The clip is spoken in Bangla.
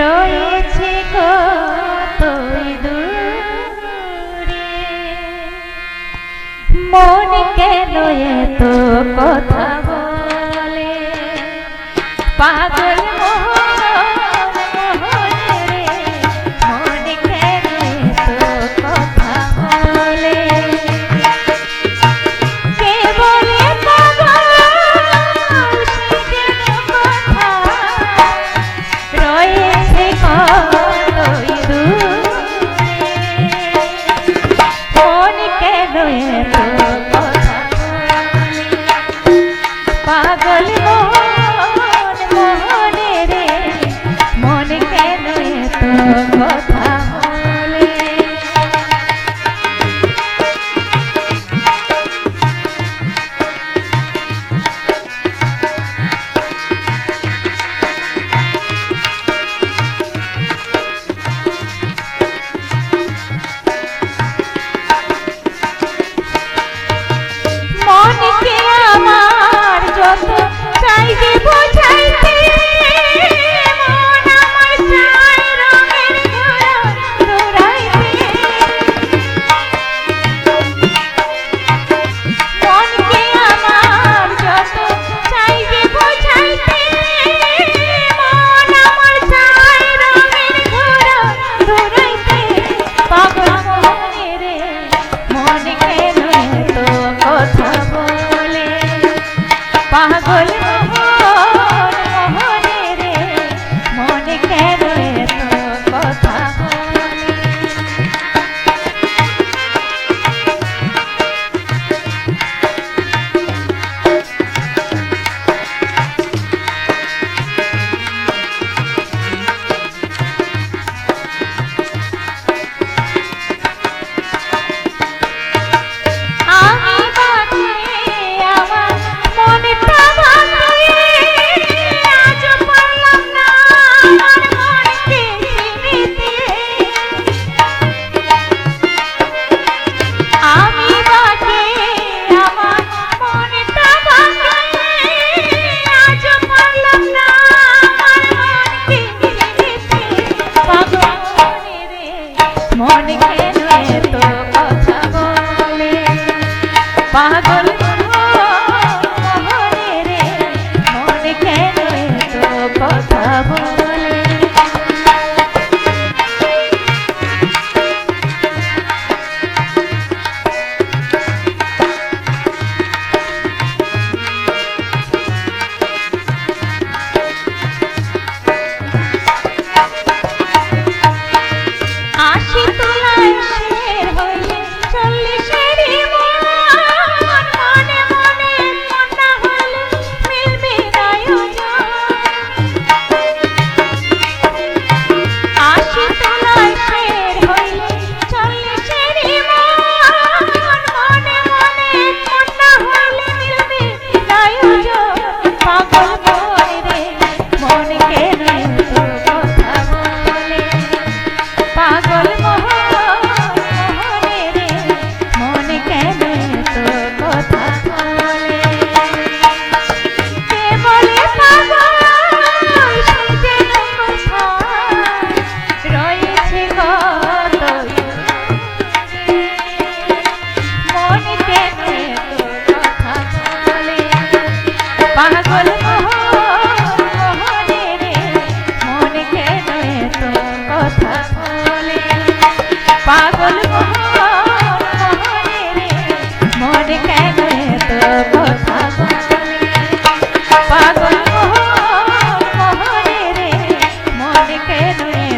রয়েছে কতই দূরে। মন কেন এত কথা বলে? পাগল মোহ পাগল মোহন পাগল